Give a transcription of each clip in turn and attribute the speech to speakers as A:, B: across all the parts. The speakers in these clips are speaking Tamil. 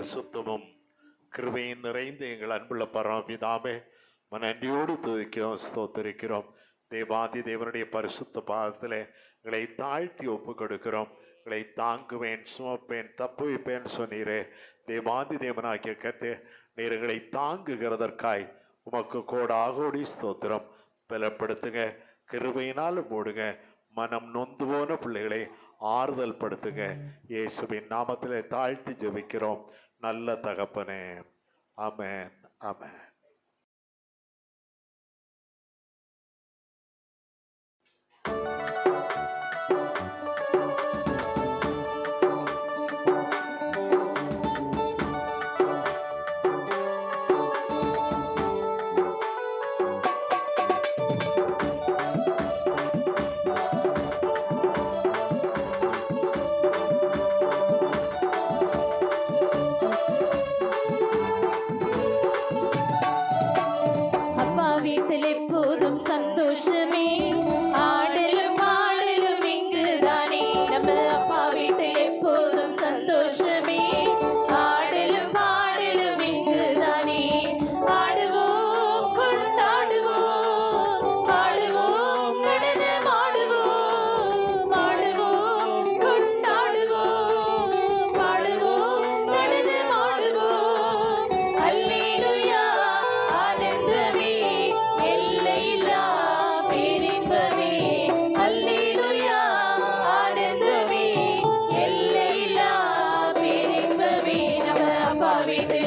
A: பரிசுத்தமும் கிருபையும் நிறைந்த எங்கள் அன்புள்ள பரமபிதாமே மன நன்றியோடு துதிக்கிறோம் ஸ்தோத்தரிக்கிறோம். தேவாதி தேவனுடைய பரிசுத்த பாதத்தில் எங்களை தாழ்த்தி ஒப்பு கொடுக்கிறோம் எங்களை தாங்குவேன் சுமப்பேன் தப்புவிப்பேன் சொன்னீரே. தேவாதி தேவனாகிய கத்தே நீர் எங்களை தாங்குகிறதற்காய் உமக்கு கோடாகோடி ஸ்தோத்திரம். பலப்படுத்துங்க கிருபையினால் மூடுங்க மனம் நொந்து போன பிள்ளைகளை ஆறுதல் படுத்துங்க இயேசுவின் நாமத்தில் தாழ்த்தி ஜெபிக்கிறோம். நல்ல தகப்பனே.
B: அமேன் அமேன் நம்ம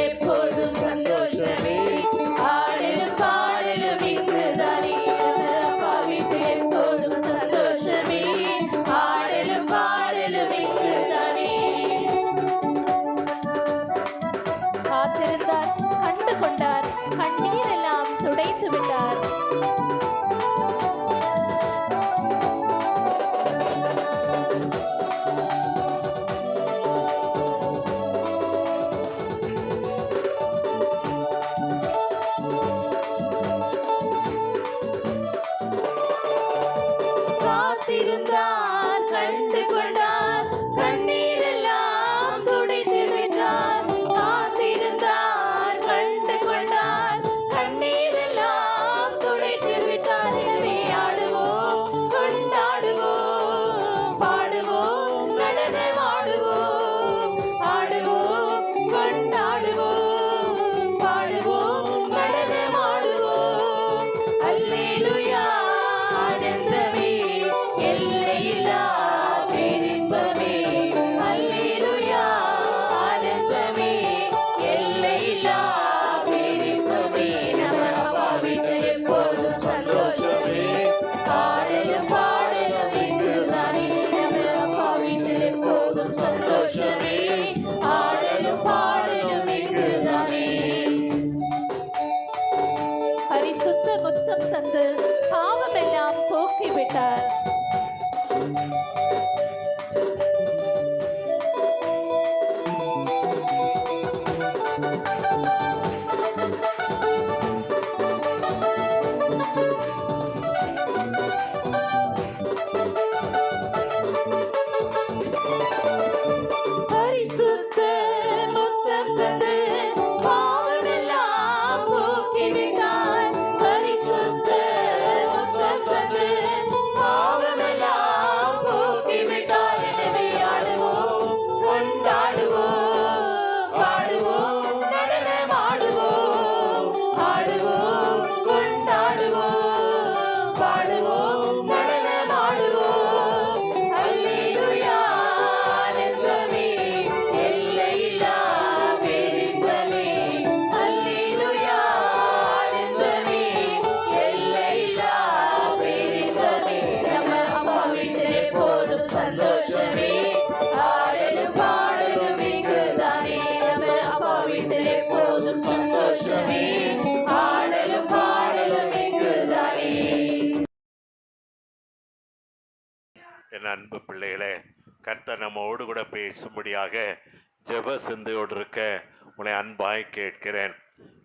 A: என் அன்பு பிள்ளைகளே கர்த்தர் நம்மோடு கூட பேசும்படியாக ஜெப சிந்தையோடு இருக்க உன்னை அன்பாய் கேட்கிறேன்.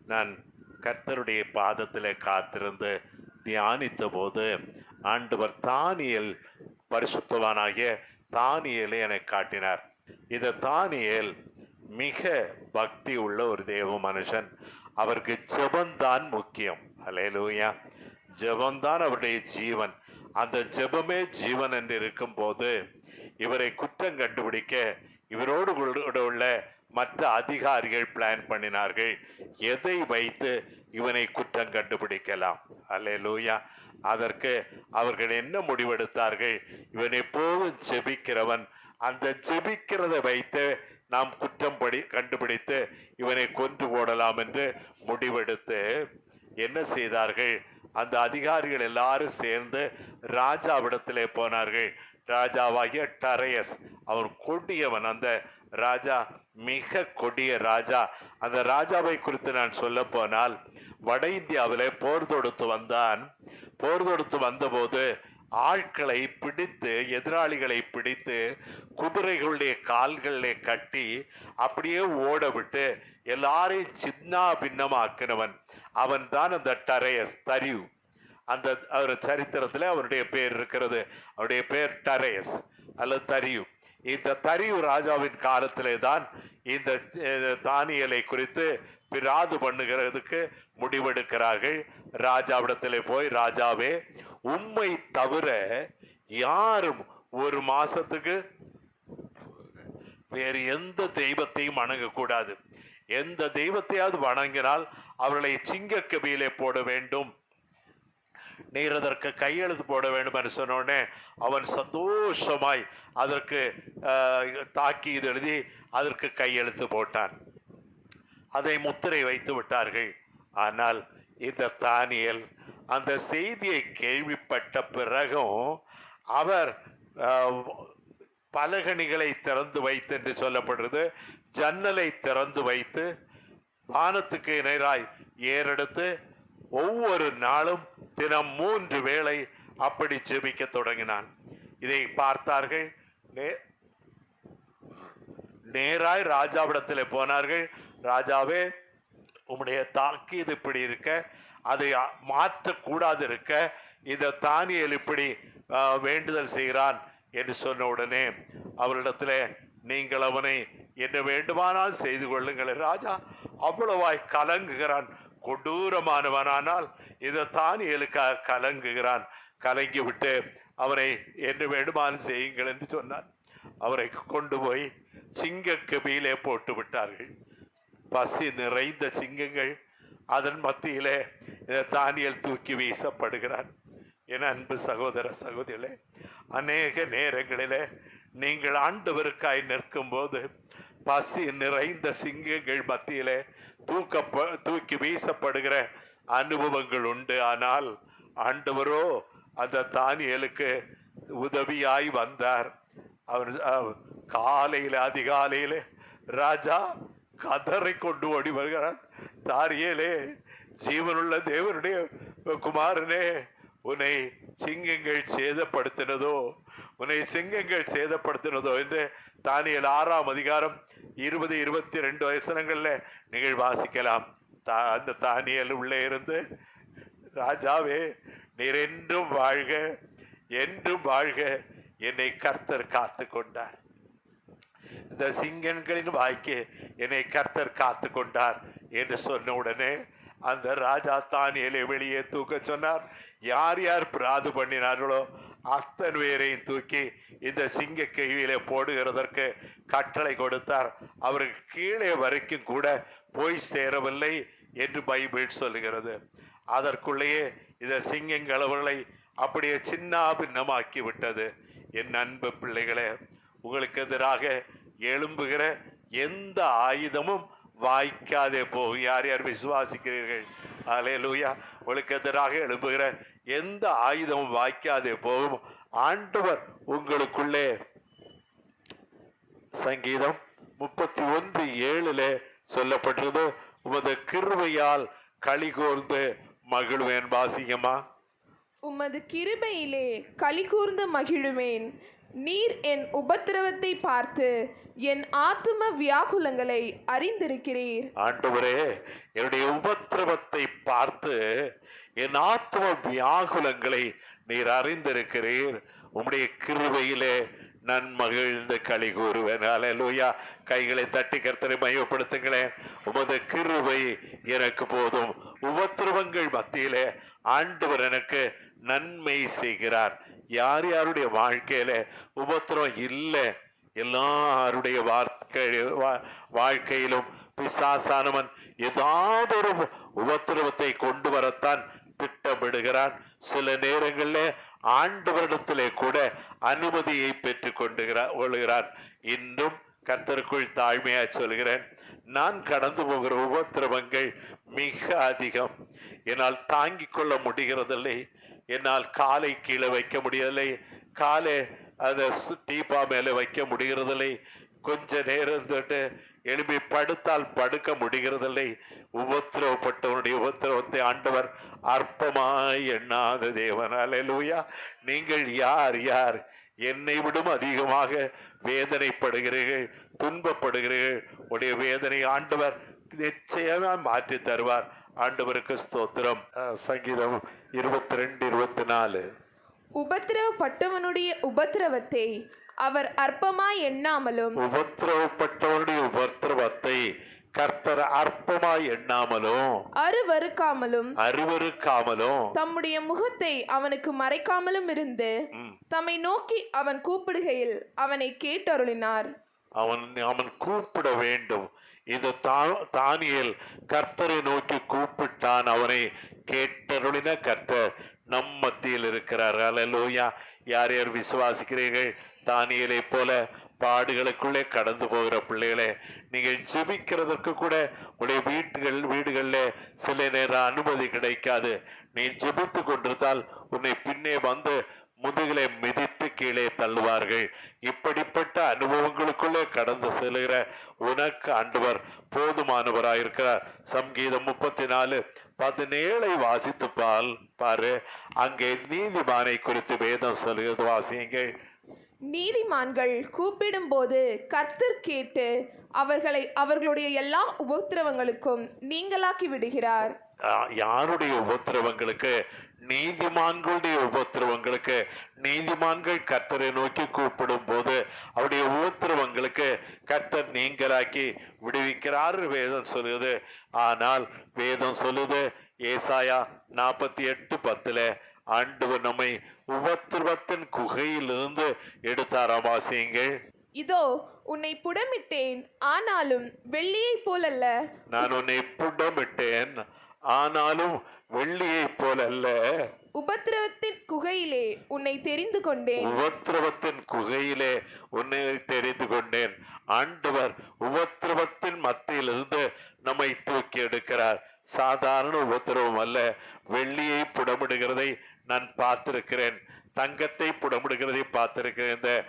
A: நான் கர்த்தருடைய பாதத்தில் காத்திருந்து தியானித்த போது ஆண்டவர் தானியல் பரிசுத்தவானாகிய தானியலை எனக்கு காட்டினார். இந்த தானியேல் மிக பக்தி உள்ள ஒரு தேவ மனுஷன். அவருக்கு ஜபந்தான் முக்கியம். அலையலூயா ஜபந்தான் அவருடைய ஜீவன். அந்த ஜெபமே ஜீவன் என்று இருக்கும்போது இவரை குற்றம் கண்டுபிடிக்க இவரோடு கூட உள்ள மற்ற அதிகாரிகள் பிளான் பண்ணினார்கள். எதை வைத்து இவனை குற்றம் கண்டுபிடிக்கலாம்? அல்லேலூயா அதற்கு அவர்கள் என்ன முடிவெடுத்தார்கள்? இவன் எப்போதும் ஜெபிக்கிறவன். அந்த ஜெபிக்கிறதை வைத்து நாம் குற்றம் படி கண்டுபிடித்து இவனை கொன்று போடலாம் என்று முடிவெடுத்து என்ன செய்தார்கள்? அந்த அதிகாரிகள் எல்லாரும் சேர்ந்து ராஜாவிடத்திலே போனார்கள். ராஜாவாகிய டரையஸ் அவன் கொடியவன். அந்த ராஜா மிக கொடிய ராஜா. அந்த ராஜாவை குறித்து நான் சொல்ல போனால் வட இந்தியாவிலே போர் தொடுத்து வந்தான். போர் தொடுத்து வந்தபோது ஆட்களை பிடித்து எதிராளிகளை பிடித்து குதிரைகளுடைய கால்களிலே கட்டி அப்படியே ஓட விட்டு எல்லாரையும் சின்ன பின்னமாக்கினவன் அவன் தான் அந்த டரையஸ் தரிவு அந்த அவர் சரித்திரத்தில் அவருடைய பேர் இருக்கிறது. அவருடைய பேர் டரேஸ் அல்லது தரியு. இந்த தரியு ராஜாவின் காலத்திலே தான் இந்த தானியலை குறித்து பிராது பண்ணுகிறதுக்கு முடிவெடுக்கிறார்கள். ராஜாவிடத்திலே போய் ராஜாவே உம்மை தவிர யாரும் ஒரு மாசத்துக்கு வேறு எந்த தெய்வத்தையும் அணுகக்கூடாது. எந்த தெய்வத்தையாவது வணங்கினால் அவர்களை சிங்க கபியிலே போட வேண்டும். நீர் அதற்கு கையெழுத்து போட வேண்டும் என்று சொன்னோடனே அவன் சந்தோஷமாய் அதற்கு தாக்கி இது எழுதி அதற்கு கையெழுத்து போட்டான். அதை முத்திரை வைத்து விட்டார்கள். ஆனால் இந்த தானியல் அந்த செய்தியை கேள்விப்பட்ட பிறகும் அவர் பலகணிகளை திறந்து வைத்து என்று சொல்லப்படுறது ஜன்னலை திறந்து வைத்து வானத்துக்கு நேராய் ஏறெடுத்து ஒவ்வொரு நாளும் தினம் மூன்று வேளை அப்படி ஜெபிக்க தொடங்கினான். இதை பார்த்தார்கள். நே- நேராய் ராஜாவிடத்தில் போனார்கள். ராஜாவே உம்முடைய தாக்கீது இப்படி இருக்க அதை மாற்றக்கூடாது இருக்க இதை தானியல் இப்படி வேண்டுதல் செய்கிறான் என்று சொன்ன உடனே அவரிடத்தில் நீங்கள் அவனை என்ன வேண்டுமானால் செய்து கொள்ளுங்கள் ராஜா அவ்வளவாய் கலங்குகிறான். கொடூரமானவனானால் இந்த தானியலுக்காக கலங்குகிறான். கலங்கி விட்டு அவனை என்ன வேண்டுமானால் செய்யுங்கள் என்று சொன்னான். அவரை கொண்டு போய் சிங்க கபியிலே போட்டு விட்டார்கள். பசி நிறைந்த சிங்கங்கள் அதன் மத்தியிலே இந்த தானியல் தூக்கி வீசப்படுகிறான். என அன்பு சகோதர சகோதரிகளே அநேக நேரங்களிலே நீங்கள் ஆண்டவருக்காய் நிற்கும்போது பசி நிறைந்த சிங்கங்கள் மத்தியிலே தூக்க தூக்கி வீசப்படுகிற அனுபவங்கள் உண்டு. ஆனால் ஆண்டவரோ அந்த தானியலுக்கு உதவியாய் வந்தார். அவர் காலையில் அதிகாலையில் ராஜா கதரை கொண்டு ஓடி வருகிறார். தாரியலே ஜீவனுள்ள தேவனுடைய குமாரனே உன்னை சிங்கங்கள் சேதப்படுத்தினதோ உன்னை சிங்கங்கள் சேதப்படுத்தினதோ என்று தானியல் ஆறாம் அதிகாரம் இருபது இருபத்தி ரெண்டு வயசனங்களில் நீங்கள் வாசிக்கலாம். தா அந்த தானியல் உள்ளே இருந்து ராஜாவே நீர் என்றும் வாழ்க என்றும் வாழ்க என்னை கர்த்தர் காத்து கொண்டார். இந்த சிங்கன்களின் வாய்க்கு என்னை கர்த்தர் காத்து கொண்டார் என்று சொன்ன உடனே அந்த ராஜா தானியலை வெளியே தூக்க சொன்னார். யார் யார் பிராது பண்ணினார்களோ அத்தன் பேரையும் தூக்கி இந்த சிங்க கையிலே போடுகிறதற்கு கட்டளை கொடுத்தார். அவருக்கு கீழே வரைக்கும் கூட போய் சேரவில்லை என்று பைபிள் சொல்லுகிறது. அதற்குள்ளேயே இந்த சிங்கங்களவர்களை அப்படியே சின்ன பின்னமாக்கி விட்டது. என் அன்பு பிள்ளைகளே உங்களுக்கு எதிராக எழும்புகிற எந்த ஆயுதமும் வாய்க்காதே போகும் யார் யார் விசுவாசிக்கிறீர்கள்? அலே லூயா உங்களுக்கு எழுப்புகிற எந்த ஆயுதமும் வாய்க்காதே போகும். ஆண்டவர் உங்களுக்குள்ளே. சங்கீதம் முப்பத்தி ஒன்று ஏழுல சொல்லப்பட்டது உமது கிருவையால் களி கோர்ந்து மகிழ்வேன் வாசிங்கம்மா.
C: உமது கிருபையிலே களி கூர்ந்து மகிழுவேன் நீர் என் உபத்திரவத்தை பார்த்து என் ஆத்தும வியாகுலங்களை அறிந்திருக்கிறீர்.
A: ஆண்டவரே என்னுடைய உபத்திரவத்தை பார்த்து என் ஆத்தும வியாகுலங்களை நீர் அறிந்திருக்கிறீர். உம்முடைய கிருவையிலே நான் மகிழ்ந்து களி கூறுவேன். அலலூயா கைகளை தட்டி கர்த்தரை மையப்படுத்துங்களேன் உமது கிருவை எனக்கு போதும். உபத்திரவங்கள் மத்தியிலே ஆண்டவர் எனக்கு நன்மை செய்கிறார். யார் யாருடைய வாழ்க்கையில உபத்திரம் இல்லை? எல்லாருடைய வாழ்க்கை வா- வாழ்க்கையிலும் பிசாசானவன் ஏதாவது ஒரு உபத்திரவத்தை கொண்டு வரத்தான் திட்டமிடுகிறான். சில நேரங்களில் ஆண்டவரிடத்திலே கூட அனுமதியை பெற்று கொண்டுகிறார் கொள்கிறான். இன்னும் கர்த்தருக்குள் தாழ்மையா சொல்கிறேன். நான் கடந்து போகிற உபத்திரவங்கள் மிக அதிகம். என்னால் தாங்கிக் கொள்ள முடிகிறதில்லை. என்னால் காலை கீழே வைக்க முடியவில்லை. காலை அதை டீப்பா மேலே வைக்க முடிகிறதில்லை. கொஞ்ச நேரம் தொட்டு எழுப்பி படுத்தால் படுக்க முடிகிறதில்லை. உபத்திரவப்பட்டவனுடைய உபத்திரவத்தை ஆண்டவர் அற்பமாய் எண்ணாத தேவன். அலையலூயா நீங்கள் யார் யார்? என்னை விடும் அதிகமாக வேதனைப்படுகிறீர்கள் துன்பப்படுகிறீர்கள். உடைய வேதனை ஆண்டவர் நிச்சயமாக மாற்றி தருவார். ஆண்டவருக்கு ஸ்தோத்திரம். சங்கீதம் இருபத்தி ரெண்டு இருபத்தி நாலு
C: உபத்திரவப்பட்டவனுடைய உபத்திரவத்தை அவர் அற்பமாய் எண்ணாமலும்
A: உபத்திரவப்பட்டவனுடைய உபத்திரவத்தை கர்த்தர் அற்பமாய் எண்ணாமலும்
C: அருவருக்காமலும்
A: அறிவறுக்காமலும்
C: தம்முடைய முகத்தை அவனுக்கு மறைக்காமலும் இருந்து தம்மை நோக்கி அவன் கூப்பிடுகையில் அவனை கேட்டருளினார்.
A: அவன் அவன் கூப்பிட வேண்டும். இது தா- கர்த்தரை நோக்கி கூப்பிட்டான் அவனை கேட்டருளின கர்த்தர் நம் மத்தியில் இருக்கிறார். அல்லேலூயா யார் யார் விசுவாசிக்கிறீர்கள்? தானியலை போல பாடுகளுக்குள்ளே கடந்து போகிற பிள்ளைகளே நீங்கள் ஜெபிக்கிறதற்கு கூட உடைய வீட்டுகள் வீடுகளில் சில நேரம் அனுமதி கிடைக்காது. நீ ஜெபித்து கொண்டிருந்தால் உன்னை பின்னே வந்து முதுகிலே மிதித்து கீழே தள்ளுவார்கள். இப்படிப்பட்ட அனுபவங்களுக்குள்ளே கடந்து செல்கிற உனக்கு ஆண்டவர் போதுமானவராயிருக்கிறார். சங்கீதம் முப்பத்தி நாலு பதினேழை வாசித்து பால் பாரு அங்கே நீதிமானை குறித்து வேதம் சொல்கிறது வாசியுங்கள்.
C: நீதிமான்கள் கூப்பிடும்போது கர்த்தர் கேட்டு அவர்களை அவர்களுடைய எல்லா உபத்திரவங்களுக்கும் நீங்களாக்கி விடுகிறார்.
A: யாருடைய உபத்திரவங்களுக்கு நீதிமான்களுடைய உபத்திரவங்களுக்கு நீதிமான்கள் கர்த்தரை நோக்கி கூப்பிடும் போது அவருடைய உபத்திரவங்களுக்கு கர்த்தர் நீங்களாக்கி விடுவிக்கிறார் வேதம் சொல்லுது. ஆனால் வேதம் சொல்லுது ஏசாயா நாற்பத்தி எட்டு பத்துல ஆண்டவர் நம்மை உபத்திரவத்தின் குகையிலிருந்து எடுத்தாராம் வாசியுங்கள்.
C: இதோ உன்னை புடமிட்டேன் ஆனாலும் வெள்ளியைப் போலல்ல.
A: நான் உன்னை புடமிட்டேன் ஆனாலும் வெள்ளியைப் போலல்ல.
C: உபத்திரவத்தின் குகையிலே உன்னை தெரிந்து கொண்டேன்.
A: உபத்திரவத்தின் குகையிலே உன்னை தெரிந்து கொண்டேன். ஆண்டவர் உபத்திரவத்தின் மத்தியிலிருந்து நம்மை தூக்கி எடுக்கிறார். சாதாரண உபத்திரவம் அல்ல. வெள்ளியை புடமிடுகிறதை நான் பார்த்திருக்கிறேன். தங்கத்தை புடமிடுகிறதை பார்த்திருக்கிறேன். இந்த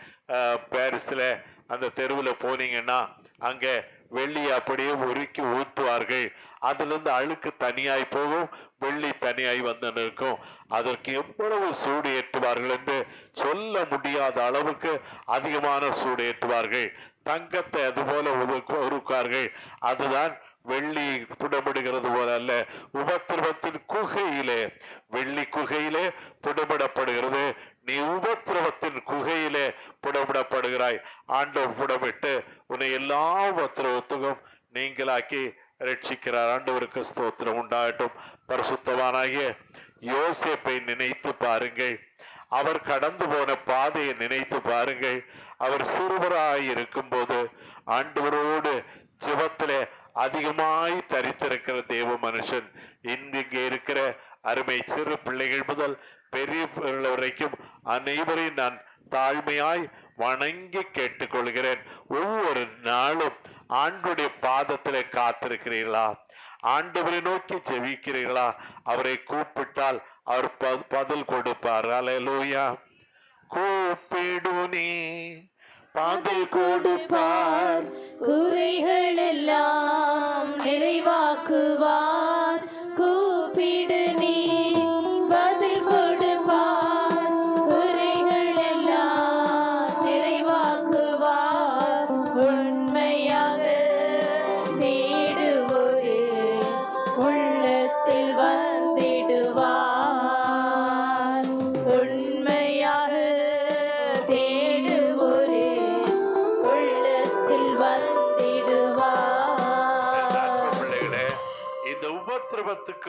A: பாரிஸ்ல அந்த தெருவில் போனீங்கன்னா அங்க வெள்ளியை அப்படியே உருக்கி ஊற்றுவார்கள் அதிலிருந்து அழுக்கு தனியாய் போகும். வெள்ளி தனியாய் வந்து நிற்கும். அதற்கு எவ்வளவு சூடு ஏற்றுவார்கள் என்று சொல்ல முடியாத அளவுக்கு அதிகமான சூடு ஏற்றுவார்கள். தங்கத்தை அதுபோல உதுக்கு உருக்குவார்கள் அதுதான் வெள்ளி புடமிடுகிறது போல அல்ல. உபத்திரவத்தின் குகையிலே வெள்ளி குகையிலே புடமிடப்படுகிறது நீ உபத்திரவத்தின் குகையிலே புடமிடப்படுகிறாய் ஆண்டவர் புடமிட்டு உன்னை எல்லா உபத்திரவத்துக்கும் நீங்களாக்கி ரட்சிக்கிறார். ஆண்டவருக்கு ஸ்தோத்திரம் உண்டாகட்டும். பரிசுத்தவானாகிய யோசேப்பை நினைத்து பாருங்கள். அவர் கடந்து போன பாதையை நினைத்து பாருங்கள். அவர் சிறுவராய் இருக்கும்போது ஆண்டவரோடு ஜெபத்திலே அதிகமாய் தரித்திருக்கிற தேவ மனுஷன் இங்கே இருக்கிற அருமை சிறு பிள்ளைகள் முதல் பெரிய வரைக்கும் அனைவரையும் நான் தாழ்மையாய் வணங்கி கேட்டுக்கொள்கிறேன். ஒவ்வொரு நாளும் ஆண்டுடைய பாதத்தில் காத்திருக்கிறீர்களா? ஆண்டவரை நோக்கி ஜெபிக்கிறீர்களா? அவரை கூப்பிட்டால் அவர் பதில் கொடுப்பார். அலையலூயா கூப்பிடு நீ பதில் கொடுப்பார்.
B: குறைகள் எல்லாம் நிறைவாக்குவார். கூப்பிடு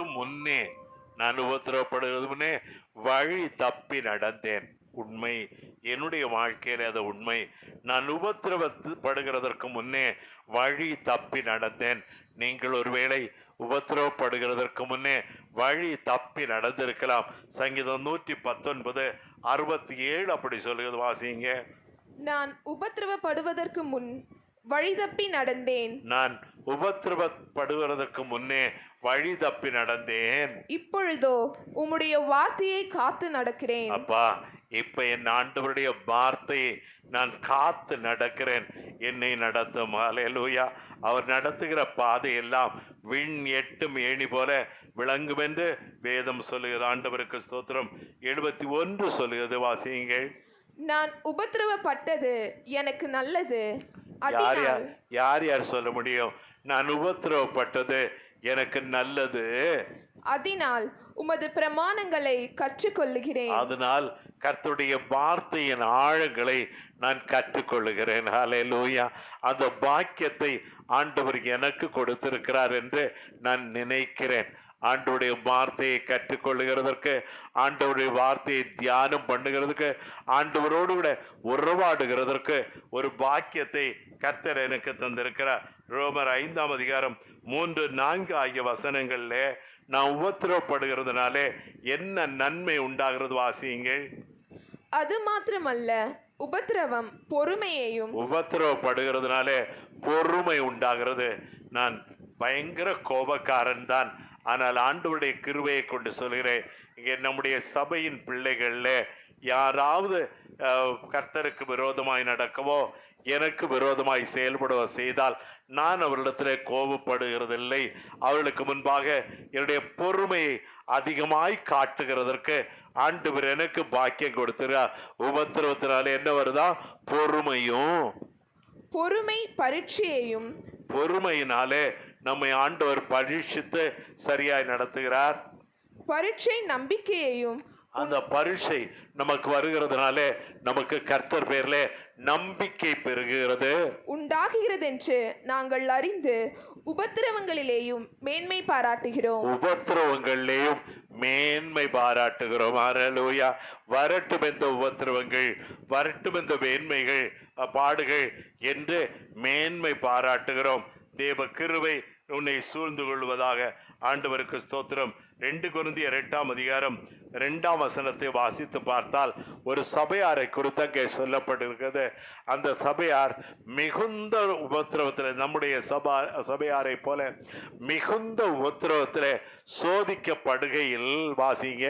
B: அதற்கு
A: முன்னே நான் உபத்திரவப்படுகிறது முன்னே வழி தப்பி நடந்தேன் உண்மை என்னுடைய வாழ்க்கையில் அது உண்மை நான் உபத்திரவப்படுகிறதற்கு முன்னே வழி தப்பி நடந்தேன் நீங்கள் ஒருவேளை உபத்திரவப்படுகிறதற்கு முன்னே வழி தப்பி நடந்திருக்கலாம் சங்கீதம் நூற்றி பத்தொன்பது அறுபத்தி ஏழு அப்படி சொல்லுகிறது வாசிங்க
C: நான் உபத்திரவப்படுவதற்கு முன் வழி தப்பி நடந்தேன்.
A: நான் உபத்திரவப்படுவதற்கு முன்னே வழி தப்பி நடந்தேன்.
C: இப்பொழுதோ உம்முடைய வார்த்தையை காத்து நடக்கிறேன்.
A: அப்பா இப்ப என் ஆண்டவருடைய வார்த்தையை நான் காத்து நடக்கிறேன். என்னை நடத்தும். அலையலூயா அவர் நடத்துகிற பாதை எல்லாம் விண் எட்டும் ஏணி போல விளங்கும் என்று வேதம் சொல்லுகிற ஆண்டவருக்கு ஸ்தோத்திரம். எழுபத்தி ஒன்று சொல்லுகிறது. வாசியுங்கள்.
C: நான் உபத்திரவப்பட்டது எனக்கு நல்லது.
A: யார் யார் யார் யார் சொல்ல முடியும்? நான் உபத்திரவப்பட்டது எனக்கு நல்லது.
C: அதனால் உமது பிரமாணங்களை கற்றுக்கொள்ளுகிறேன்.
A: அதனால் கர்த்தருடைய வார்த்தையின் ஆழங்களை நான் கற்றுக்கொள்ளுகிறேன். ஹalleluya அந்த பாக்கியத்தை ஆண்டவர் எனக்கு கொடுத்திருக்கிறார் என்று நான் நினைக்கிறேன். ஆண்டவருடைய வார்த்தையை கற்றுக்கொள்ளுகிறதற்கு ஆண்டவருடைய வார்த்தையை தியானம் பண்ணுகிறதுக்கு ஆண்டவரோடு கூட உறவாடுகிறதற்கு ஒரு பாக்கியத்தை கர்த்தர் எனக்கு தந்திருக்கிறார். ரோமர் ஐந்தாம் அதிகாரம் மூன்று நான்கு ஆகிய வசனங்கள்ல நான் உபத்திரவப்படுகிறதுனாலே என்ன நன்மை உண்டாகிறது வாசியுங்கள்.
C: அது மாத்திரமல்ல உபத்திரவம் பொறுமையையும்
A: உபத்திரவப்படுகிறதுனாலே பொறுமை உண்டாகிறது. நான் பயங்கர கோபக்காரன் தான். ஆனால் ஆண்டவருடைய கிருபையை கொண்டு சொல்கிறேன். இங்கே நம்முடைய சபையின் பிள்ளைகள்ல யாராவது கர்த்தருக்கு விரோதமாய் நடக்கவோ எனக்கு விரோதமாய் செயல்படவோ செய்தால் நான் அவர்களிடத்திலே கோபப்படுகிறதில்லை. அவர்களுக்கு முன்பாக என்னுடைய பொறுமையை அதிகமாய் காட்டுகிறதற்கு ஆண்டவர் எனக்கு பாக்கியம் கொடுத்துறார் உபத்திரவத்தினால என்ன வருதா? பொறுமையும்.
C: பொறுமை பரீட்சையையும்.
A: பொறுமையினாலே நம்மை ஆண்டவர் பரீட்சித்து சரியாய் நடத்துகிறார்.
C: பரீட்சை நம்பிக்கையையும்.
A: அந்த பரீட்சை நமக்கு வருகிறதுனாலே நமக்கு கர்த்தர் பேர்ல நம்பிக்கை பெருகுகிறது
C: உண்டாகிறதென்று நாங்கள் அறிந்து உபத்திரவங்களிலேயும் மேன்மை பாராட்டுகிறோம்.
A: உபத்திரவங்கள்லேயும் மேன்மை பாராட்டுகிறோம். ஹalleluya வரட்டும் இந்த உபத்திரவங்கள் வரட்டும் இந்த மேன்மைகள் பாடுகள் என்று மேன்மை பாராட்டுகிறோம். தேவ கிருபை உன்னை சூழ்ந்து கொள்வதாக ஆண்டவருக்கு ஸ்தோத்திரம். ரெண்டு குருந்தியர் எட்டாம் அதிகாரம் ரெண்டாம் வசனத்தை வாசித்து பார்த்தால் ஒரு சபையாரை குறித்து அங்கே சொல்லப்பட்டிருக்கிறது. அந்த சபையார் மிகுந்த உபத்திரவத்தில் நம்முடைய சபா சபையாரை போல மிகுந்த உபத்திரவத்தில் சோதிக்கப்படுகையில் வாசிங்க.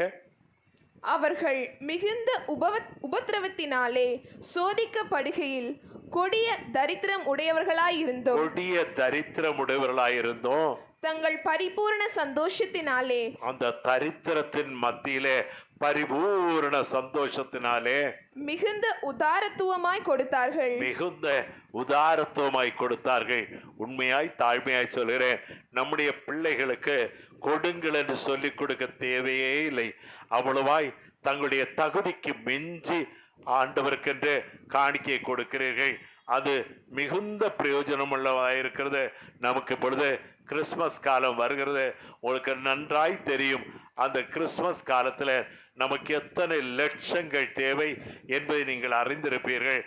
C: அவர்கள் மிகுந்த உபவ உபத்திரவத்தினாலே சோதிக்கப்படுகையில் கொடிய தரித்திரம் உடையவர்களாயிருந்தோம்.
A: கொடிய தரித்திரமுடையவர்களாயிருந்தோம்
C: தங்கள் பரிபூரண சந்தோஷத்தினாலே.
A: அந்த தரித்திரத்தின் மத்தியிலே பரிபூரண சந்தோஷத்தினாலே
C: மிகுந்த உதாரத்துவமாய் கொடுத்தார்கள்.
A: மிகுந்த உதாரத்துவமாய் கொடுத்தார்கள். உண்மையாய் தாழ்மையாய் சொல்கிறேன். நம்முடைய பிள்ளைகளுக்கு கொடுங்கள் என்று சொல்லிக் கொடுக்க தேவையே இல்லை. அவ்வளவாய் தங்களுடைய தகுதிக்கு மிஞ்சி ஆண்டவருக்கென்று காணிக்கை கொடுக்கிறீர்கள். அது மிகுந்த பிரயோஜனமுள்ளதாக இருக்கிறது. நமக்கு இப்பொழுது கிறிஸ்மஸ் காலம் வருகிறது. உங்களுக்கு நன்றாய் தெரியும். அந்த கிறிஸ்மஸ் காலத்தில் நமக்கு எத்தனை லட்சங்கள் தேவை என்பதை நீங்கள் அறிந்திருப்பீர்கள்.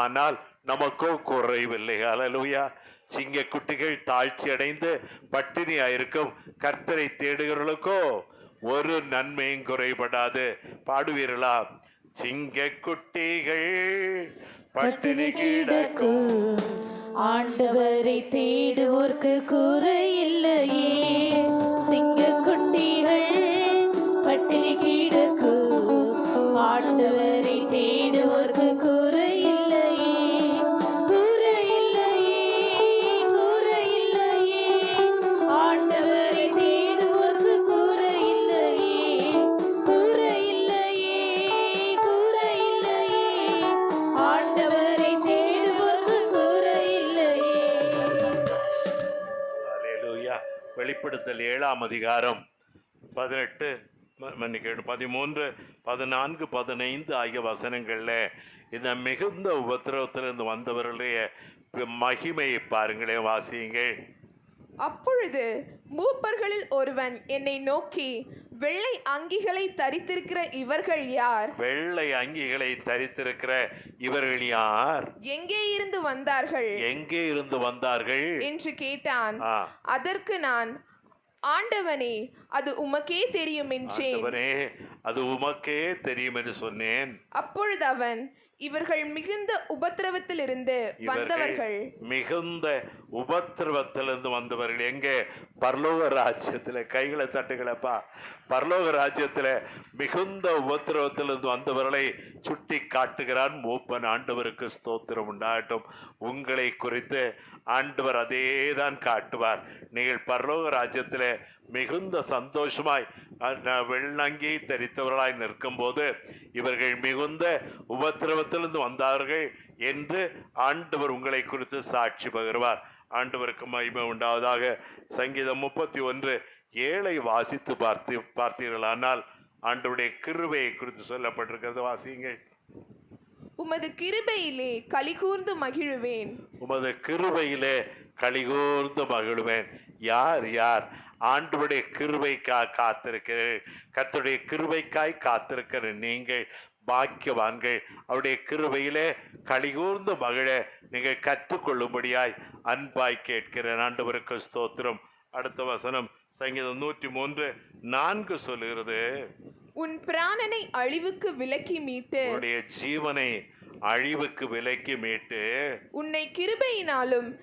A: ஆனால் நமக்கோ குறைவில்லை. அலலுயா சிங்க குட்டிகள் தாழ்ச்சி அடைந்து பட்டினியாயிருக்கும். கர்த்தரை தேடுகிறவர்களுக்கோ ஒரு நன்மையும் குறைபடாது. பாடுவீர்களா? சிங்க குட்டிகள் பட்டினி கிடக்கும்
B: ஆண்டவரை தேடுவோர்க்கு குறையில்லையே சிங்க குட்டிகள் பட்டினி
A: வெளிப்படுத்தல் ஏழாம் அதிகாரம் பதினெட்டு மன்னிக்கணும் பதிமூன்று பதினான்கு பதினைந்து ஆகிய வசனங்களில் இந்த மிகுந்த உபத்திரவத்திலிருந்து வந்தவர்களுடைய மகிமையை பாருங்களேன் வாசியுங்கள்
C: அப்பொழுது மூப்பர்களில் ஒருவன் என்னை நோக்கி வெள்ளை அங்கிகளை தரித்திருக்கிற இவர்கள் யார்?
A: வெள்ளை அங்கிகளை தரித்திருக்கிற இவர்கள் யார்?
C: எங்கே இருந்து வந்தார்கள்?
A: எங்கே இருந்து வந்தார்கள்?
C: என்று கேட்டான். அதற்கு நான் ஆண்டவனே அது உமக்கே தெரியும் என்றேன்.
A: அது உமக்கே தெரியும் என்று சொன்னேன்.
C: அப்பொழுது அவன் இவர்கள் மிகுந்த உபத்திரவத்திலிருந்து வந்தவர்கள்.
A: மிகுந்த உபத்திரவத்திலிருந்து வந்தவர்கள். எங்கே? பரலோக ராஜ்யத்துல. கைகளை தட்டுகளப்பா. பரலோக ராஜ்யத்துல மிகுந்த உபத்திரவத்திலிருந்து வந்தவர்களை சுட்டி காட்டுகிறான் மூப்பன். ஆண்டவருக்கு ஸ்தோத்திரம் உண்டாகட்டும். உங்களை குறித்து ஆண்டவர் அதே தான் காட்டுவார். நீங்கள் பரலோக ராஜ்யத்தில் மிகுந்த சந்தோஷமாய் அஹ், வெள்ளங்கி தரித்தவர்களாய் நிற்கும்போது இவர்கள் மிகுந்த உபத்திரவத்திலிருந்து வந்தார்கள் என்று ஆண்டவர் உங்களை குறித்து சாட்சி பகிர்வார். ஆண்டவருக்கு மகிமை உண்டாவதாக சங்கீதம் முப்பத்தி ஒன்று ஏழை வாசித்து பார்த்து பார்த்தீர்களானால் ஆண்டவருடைய கிருபையை குறித்து சொல்லப்பட்டிருக்கிறது. வாசியுங்கள்.
C: உமது கிருபையிலே கலிகூர்ந்து மகிழுவேன்.
A: உமது கிருபையிலே கலிகூர்ந்து மகிழ்வேன். யார் யார்? ஆண்டவருடைய கிருபைக்காய் காத்திருக்கிற கர்த்தருடைய கிருபைக்காய் காத்திருக்கிற நீங்கள் பாக்கியவான்கள். அவருடைய கிருபையிலே கலிகூர்ந்து மகிழ நீங்கள் கற்றுக்கொள்ளும்படியாய் அன்பாய் கேட்கிறேன். ஆண்டவருக்கு ஸ்தோத்திரம். அடுத்த வசனம் சங்கீதம் நூற்றி மூன்று நான்கு சொல்லுகிறது.
C: உன் பிராணனை அழிவுக்கு விலக்கி மீட்டு.
A: உன்னுடைய ஜீவனை அழிவுக்கு விலைக்கு மீட்டு.
C: உன்னை கிருபையினாலும்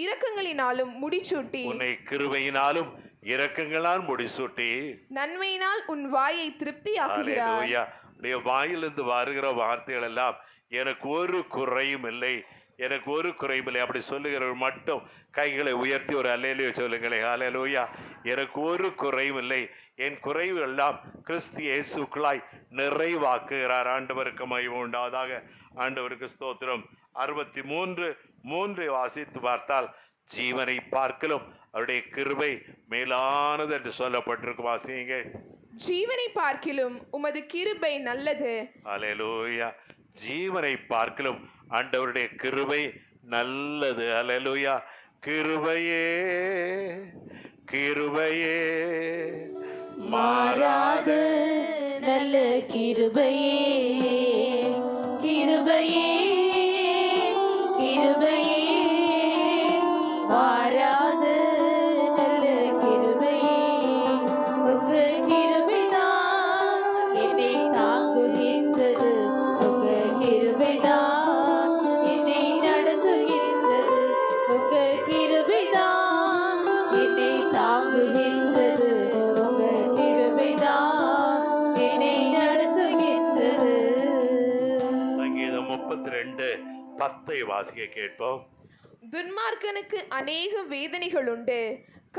C: இரக்கங்களினாலும் முடிசூட்டி.
A: உன்னை கிருபையினாலும் இரக்கங்களால் முடிசூட்டி.
C: நன்மையினால் உன் வாயை திருப்தியாக்குகிறார்.
A: உடைய வாயிலிருந்து வருகிற வார்த்தைகள் எல்லாம் எனக்கு ஒரு குறையும் இல்லை. எனக்கு ஒரு குறையும் இல்லை. அப்படி சொல்லுகிறவர் மட்டும் கைகளை உயர்த்தி ஒரு அல்லையிலேயே சொல்லுங்களேன். ஹalleluya. எனக்கு ஒரு குறையும் இல்லை. என் குறைவு எல்லாம் கிறிஸ்து இயேசுக்குள்ளாய் நிறைவாக்குகிறார். ஆண்டவருக்கு மகிமை உண்டாவதாக. ஆண்டவருக்கு ஸ்தோத்திரம். அறுபத்தி மூன்று மூன்றை வாசித்து பார்த்தால் ஜீவனை பார்க்கலும் அவருடைய கிருபை மேலானது என்று சொல்லப்பட்டிருக்கு வாசியுங்கள்
C: ஜீவனை பார்க்கிலும் உமது கிருபை நல்லது.
A: அலையலூயா ஜீவனை பார்க்கலும் ஆண்டவருடைய கிருபை நல்லது. அலையலூயா கிருபையே கிருபையே.
B: மாறாத நல்ல கிருபையே கிருபையே. கிருபையே மாறாத
A: வாசிக்க கேட்போம்.
C: துன்மார்க்கனுக்கு அநேக வேதனைகள் உண்டு.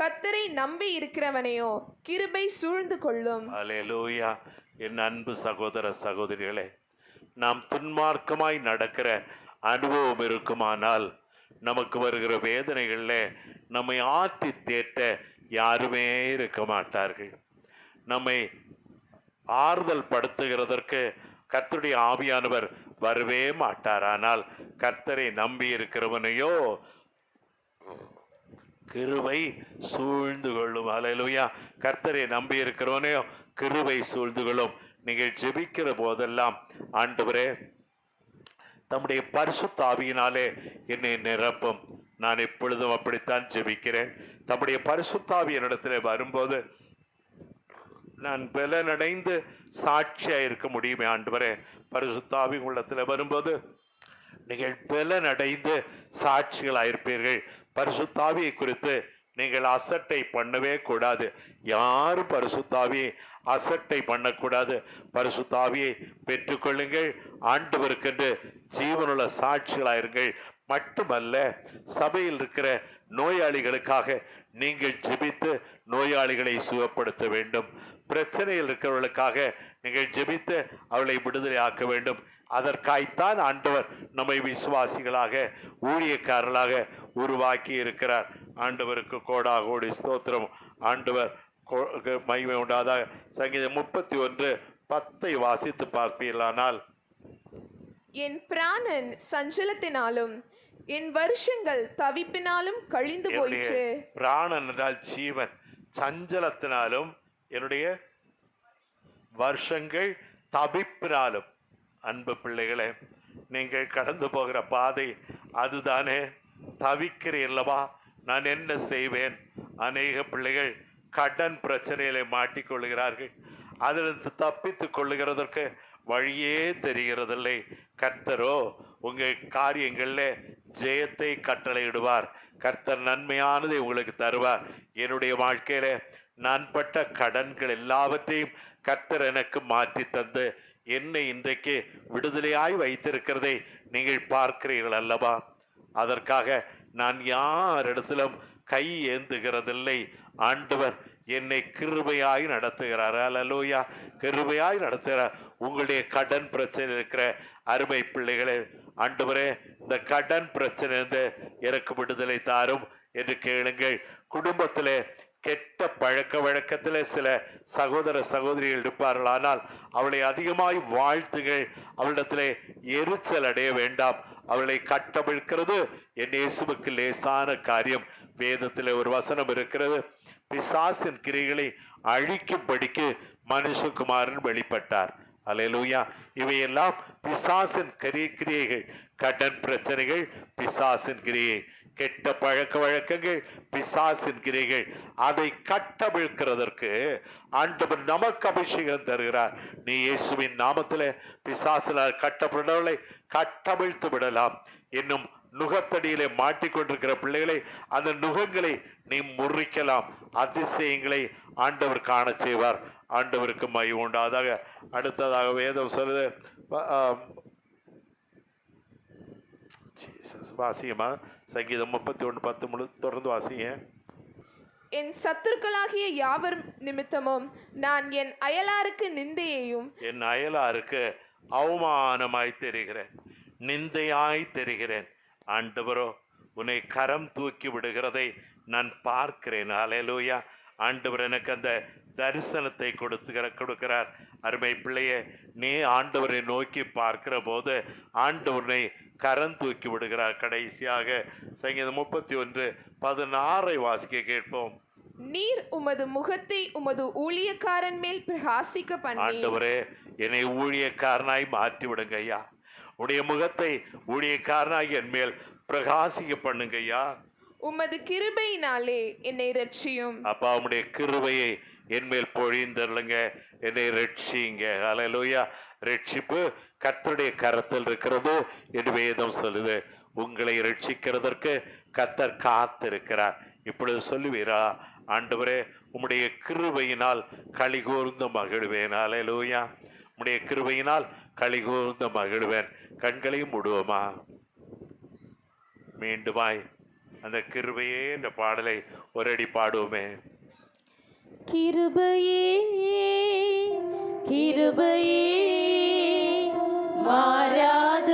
C: கத்தரை நம்பி இருக்கிறவனையோ கிருபை சூழ்ந்து கொள்ளும்.
A: அலையலூயா என் அன்பு சகோதர சகோதரிகளே நாம் துன்மார்க்கமாய் நடக்கிற அனுபவம் இருக்குமானால் நமக்கு வருகிற வேதனைகளில் நம்மை ஆற்றி தேற்ற யாருமே இருக்க மாட்டார்கள். நம்மை ஆறுதல் படுத்துகிறதற்கு கர்த்தருடைய ஆவியானவர் வரவே மாட்டார். ஆனால் கர்த்தரை நம்பி இருக்கிறவனையோ கிருவை சூழ்ந்து கொள்ளும். அலையிலுயா கர்த்தரை நம்பி இருக்கிறவனையோ கிருவை சூழ்ந்து கொள்ளும். நீங்கள் ஜெபிக்கிற போதெல்லாம் ஆண்டவரே தம்முடைய பரிசுத்தாவியினாலே என்னை நிரப்பும். நான் எப்பொழுதும் அப்படித்தான் ஜெபிக்கிறேன். தம்முடைய பரிசுத்தாவி என்னிடத்தில் வரும்போது நான் பலனடைந்து சாட்சியா இருக்க முடியுமே ஆண்டவரே. பரிசுத்தாவி உள்ளத்தில் வரும்போது நீங்கள் பலனடைந்து சாட்சிகளாயிருப்பீர்கள். பரிசுத்தாவியை குறித்து நீங்கள் அசட்டை பண்ணவே கூடாது. யாரும் பரிசுத்தாவியை அசட்டை பண்ணக்கூடாது. பரிசுத்தாவியை பெற்றுக்கொள்ளுங்கள். ஆண்டவருக்கென்று ஜீவனுள்ள சாட்சிகளாயிருங்கள். மட்டுமல்ல சபையில் இருக்கிற நோயாளிகளுக்காக நீங்கள் ஜெபித்து நோயாளிகளை சுகப்படுத்த வேண்டும். பிரச்சனையில் இருக்கிறவர்களுக்காக நீங்கள் ஜெபித்து அவளை விடுதலை ஆக்க வேண்டும். அதற்காய்த்தான் ஆண்டவர் நம்மை விசுவாசிகளாக ஊழியக்காரர்களாக உருவாக்கி இருக்கிறார். ஆண்டவருக்கு கோடா கோடி ஸ்தோத்திரம். ஆண்டவர் மகிமை உண்டாதாக சங்கீதம் முப்பத்தி ஒன்று பத்தை வாசித்து பார்ப்பீர்களானால்.
C: என் பிராணன் சஞ்சலத்தினாலும் என் வருஷங்கள் தவிப்பினாலும் கழிந்து போயிற்று.
A: பிராணன் என்றால் ஜீவன். சஞ்சலத்தினாலும் என்னுடைய வருஷங்கள் தவிப்பினாலும் அன்பு பிள்ளைகளே நீங்கள் கடந்து போகிற பாதை அதுதானே. தவிக்கிறீர்களவா நான் என்ன செய்வேன்? அநேக பிள்ளைகள் கடன் பிரச்சனையில மாட்டிக்கொள்கிறார்கள். அதிலிருந்து தப்பித்து கொள்ளுகிறதற்கு வழியே தெரிகிறதில்லை. கர்த்தரோ உங்கள் காரியங்களில் ஜெயத்தை கட்டளையிடுவார். கர்த்தர் நன்மையானதை உங்களுக்கு தருவார். என்னுடைய வாழ்க்கையில நான் பட்ட கடன்கள் எல்லாவற்றையும் கர்த்தர் எனக்கு மாற்றி தந்து என்னை இன்றைக்கு விடுதலையாய் வைத்திருக்கிறதை நீங்கள் பார்க்கிறீர்கள் அல்லவா? அதற்காக நான் யாரிடத்திலும் கை ஏந்துகிறதில்லை. ஆண்டவர் என்னை கிருபையாய் நடத்துகிறார். அல்லலூயா கிருபையாய் நடத்துகிறார் உங்களுடைய கடன் பிரச்சனை இருக்கிற அருமை பிள்ளைகளே ஆண்டவரே இந்த கடன் பிரச்சனை இருந்து எனக்கு விடுதலை தாரும் என்று கேளுங்கள். குடும்பத்தில் கெட்ட பழக்க வழக்கத்தில் சில சகோதர சகோதரிகள் இருப்பார்கள். ஆனால் அவளை அதிகமாய் வாழ்த்துகள் அவளிடத்திலே எரிச்சல் அடைய வேண்டாம். அவளை கட்டமிழ்க்கிறது. என் இயேசுவுக்கு லேசான காரியம். வேதத்தில் ஒரு வசனம் இருக்கிறது. பிசாசின் கிரிகளை அழிக்கும்படிக்கு மனுஷகுமாரன் வெளிப்பட்டார். அலையலூயா இவையெல்லாம் பிசாசின் கிரி கிரியைகள். கடன் பிரச்சனைகள் பிசாசின் கிரியை கெட்ட பழக்க வழக்கங்கள் பிசாசின் கிரிகள் அதை கட்டவிழ்க்கிறதற்கு ஆண்டவர் நமக்கு அபிஷேகம் தருகிறார். நீ இயேசுவின் நாமத்தில் பிசாசினால் கட்டப்படவில்லை கட்டவிழ்த்து விடலாம். இன்னும் நுகத்தடியிலே மாட்டிக்கொண்டிருக்கிற பிள்ளைகளை அந்த நுகங்களை நீ முறிக்கலாம். அதிசயங்களை ஆண்டவர் காணச் செய்வார். ஆண்டவருக்கு மை உண்டாதாக அடுத்ததாக வேதம் சொல்லுது ஜீசஸ் வாசியமா சங்கீதம் முப்பத்தி ஒன்று பத்து முழு தொடர்ந்து வாசிங்க.
C: என் சத்துருக்களாகிய யாவர் நிமித்தமும் நான் என் அயலாருக்கு நிந்தையையும்
A: என் அயலாருக்கு அவமானமாய் தெரிகிறேன். நிந்தையாய் தெரிகிறேன். ஆண்டவரோ உன்னை கரம் தூக்கி விடுகிறதை நான் பார்க்கிறேன். அலையலூயா ஆண்டவர் எனக்கு அந்த தரிசனத்தை கொடுத்துகிற கொடுக்கிறார். அருமை பிள்ளையே நீ ஆண்டவரை நோக்கி பார்க்கிற போது ஆண்டவரை கரம் தூக்கி விடுகிறார் கடைசியாக. சங்கீதம் முப்பத்தி ஒன்று பதினாறை வாசிக்க கேட்போம்.
C: நீர் உமது முகத்தை உமது ஊழியக்காரன் மேல் பிரகாசிக்க பண்ணி.
A: ஆண்டவரே என்னை ஊழியக்காரனாய் மாற்றி விடுங்க ஐயா. உடைய முகத்தை ஊழியக்காரனாய் என் மேல் பிரகாசிக்க பண்ணுங்க ஐயா.
C: உமது கிருபையினாலே என்னை ரட்சியும்
A: அப்பா உம்முடைய கிருபையை என் மேல் பொழிந்தருளுங்க. என்னை ரட்சிங்க ஹalleluya. ரட்சிப்பு கர்த்தருடைய கரத்தில் இருக்கிறது என்று வேதம் சொல்லுது. உங்களை ரட்சிக்கிறதற்கு கத்தர் காத்திருக்கிறார். இப்பொழுது சொல்லுவீரா ஆண்டவரே உம்முடைய கிருபையினால் கலிகூர்ந்து மகிழ்வேன். அலையலூயா உம்முடைய கிருபையினால் கலிகூர்ந்து மகிழ்வேன். கண்களையும் மூடுவோமா? மீண்டுமாய் அந்த கிருபையே என்ற பாடலை ஒரு அடி பாடுவோமே.
B: கிருபையே கிருபையே மாறாத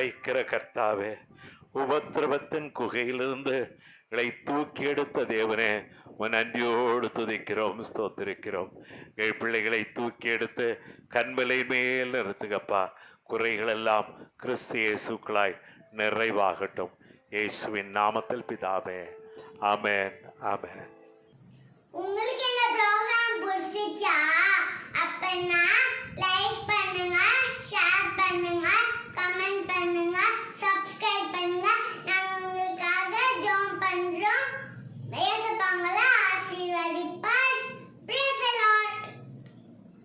A: எங்களை கர்த்தாவே உபத்திரவத்தின் குகையிலிருந்து எங்களை தூக்கி எடுத்த தேவனே உன் நன்றியோடு துதிக்கிறோம் ஸ்தோத்திருக்கிறோம். எங்கள் பிள்ளைகளை தூக்கி எடுத்து கண்மலை மேல் நிறுத்துகப்பா குறைகளெல்லாம் கிறிஸ்து இயேசுக்களாய் நிறைவாகட்டும். இயேசுவின் நாமத்தில் பிதாவே ஆமென் ஆமென்.
D: உங்களுக்கு என்ன ப்ரோக்ராம் பிடிச்சிச்சா அப்பனா லைக்